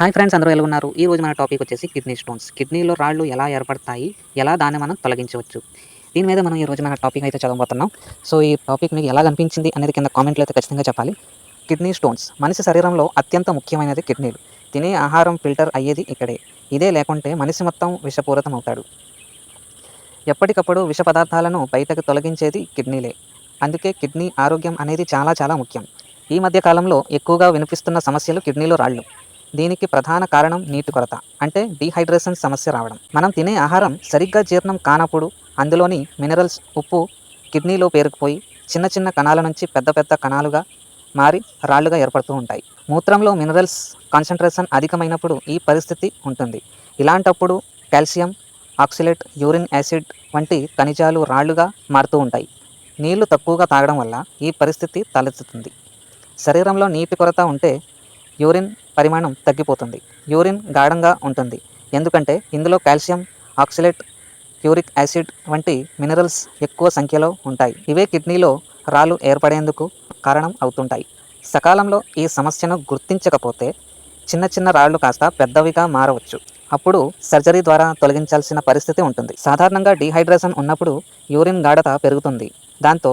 Hi friends అందరూ ఎలా ఉన్నారు? ఈ రోజు మన టాపిక్ వచ్చేసి కిడ్నీ స్టోన్స్. కిడ్నీలో రాళ్ళు ఎలా ఏర్పడతాయి? ఎలా దాన్ని మనం తొలగించవచ్చు? దీని మీద మనం ఈ రోజు మన టాపిక్ అయితే చదవబోతున్నాం. సో ఈ టాపిక్ మీకు ఎలా కనిపించింది అనేది కింద కామెంట్లో అయితే ఖచ్చితంగా చెప్పాలి. Kidney stones. మనిషి శరీరంలో అత్యంత ముఖ్యమైనది కిడ్నీలు. తినే ఆహారం ఫిల్టర్ అయ్యేది ఇక్కడే. ఇదే లేకుంటే మనిషి మొత్తం విషపూరితం అవుతాడు ఎప్పటికప్పుడు విష పదార్థాలను బయటకు తొలగించేది కిడ్నీలే. అందుకే కిడ్నీ ఆరోగ్యం అనేది చాలా చాలా ముఖ్యం. ఈ మధ్య కాలంలో ఎక్కువగా వినిపిస్తున్న సమస్యలు కిడ్నీలో రాళ్ళు. దీనికి ప్రధాన కారణం నీటి కొరత అంటే డీహైడ్రేషన్ సమస్య రావడం. మనం తినే ఆహారం సరిగ్గా జీర్ణం కానప్పుడు అందులోని మినరల్స్ ఉప్పు కిడ్నీలో పేరుకుపోయి చిన్న చిన్న కణాల నుంచి పెద్ద పెద్ద కణాలుగా మారి రాళ్ళుగా ఏర్పడుతూ ఉంటాయి. మూత్రంలో మినరల్స్ కాన్సన్ట్రేషన్ అధికమైనప్పుడు ఈ పరిస్థితి ఉంటుంది. ఇలాంటప్పుడు కాల్షియం ఆక్సిలేట్ యూరిన్ యాసిడ్ వంటి ఖనిజాలు రాళ్ళుగా మారుతూ ఉంటాయి. నీళ్ళు తక్కువగా తాగడం వల్ల ఈ పరిస్థితి తలెత్తుతుంది. శరీరంలో నీటి కొరత ఉంటే యూరిన్ పరిమాణం తగ్గిపోతుంది. యూరిన్ గాఢంగా ఉంటుంది. ఎందుకంటే ఇందులో కాల్షియం ఆక్సిలేట్ యూరిక్ యాసిడ్ వంటి మినరల్స్ ఎక్కువ సంఖ్యలో ఉంటాయి. ఇవే కిడ్నీలో రాళ్ళు ఏర్పడేందుకు కారణం అవుతుంటాయి. సకాలంలో ఈ సమస్యను గుర్తించకపోతే చిన్న చిన్న రాళ్ళు కాస్త పెద్దవిగా మారవచ్చు. అప్పుడు సర్జరీ ద్వారా తొలగించాల్సిన పరిస్థితి ఉంటుంది. సాధారణంగా డీహైడ్రేషన్ ఉన్నప్పుడు యూరిన్ గాఢత పెరుగుతుంది. దాంతో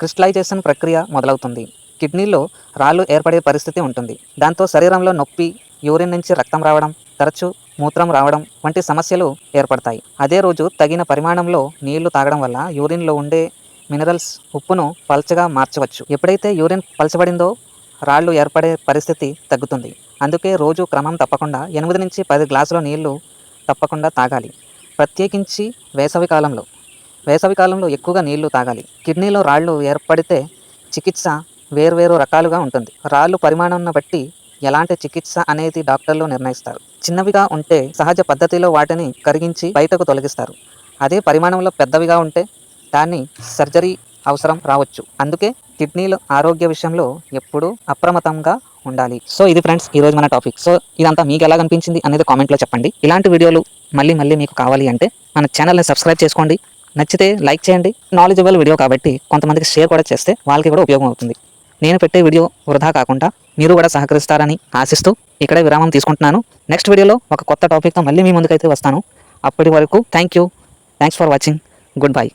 క్రిస్టలైజేషన్ ప్రక్రియ మొదలవుతుంది. కిడ్నీలో రాళ్ళు ఏర్పడే పరిస్థితి ఉంటుంది. దాంతో శరీరంలో నొప్పి యూరిన్ నుంచి రక్తం రావడం తరచూ మూత్రం రావడం వంటి సమస్యలు ఏర్పడతాయి. అదే రోజు తగిన పరిమాణంలో నీళ్ళు తాగడం వల్ల యూరిన్లో ఉండే మినరల్స్ ఉప్పును పల్చగా మార్చవచ్చు. ఎప్పుడైతే యూరిన్ పలచబడిందో రాళ్ళు ఏర్పడే పరిస్థితి తగ్గుతుంది. అందుకే రోజు క్రమం తప్పకుండా ఎనిమిది నుంచి పది గ్లాసుల నీళ్ళు తప్పకుండా తాగాలి. ప్రత్యేకించి వేసవి కాలంలో. వేసవి కాలంలో ఎక్కువగా నీళ్ళు తాగాలి. కిడ్నీలో రాళ్ళు ఏర్పడితే చికిత్స వేర్వేరు రకాలుగా ఉంటుంది. రాళ్ళు పరిమాణంను బట్టి ఎలాంటి చికిత్స అనేది డాక్టర్లు నిర్ణయిస్తారు. చిన్నవిగా ఉంటే సహజ పద్ధతిలో వాటిని కరిగించి బయటకు తొలగిస్తారు. అదే పరిమాణంలో పెద్దవిగా ఉంటే దాన్ని సర్జరీ అవసరం రావచ్చు. అందుకే కిడ్నీలు ఆరోగ్య విషయంలో ఎప్పుడూ అప్రమత్తంగా ఉండాలి. సో ఇది ఫ్రెండ్స్ ఈ రోజు మన టాపిక్. సో ఇదంతా మీకు ఎలా అనిపించింది అనేది కామెంట్లో చెప్పండి. ఇలాంటి వీడియోలు మళ్ళీ మళ్ళీ మీకు కావాలి అంటే మన ఛానల్ని సబ్స్క్రైబ్ చేసుకోండి. నచ్చితే లైక్ చేయండి. నాలెడ్జబుల్ వీడియో కాబట్టి కొంతమందికి షేర్ కూడా చేస్తే వాళ్ళకి కూడా ఉపయోగం అవుతుంది. నేను పెట్టే వీడియో వృధా కాకుండా మీరు కూడా సహకరిస్తారని ఆశిస్తూ ఇక్కడే విరామం తీసుకుంటున్నాను. నెక్స్ట్ వీడియోలో ఒక కొత్త టాపిక్తో మళ్ళీ మీ ముందుకైతే వస్తాను. అప్పటి వరకు thank you. Thanks for watching. Goodbye.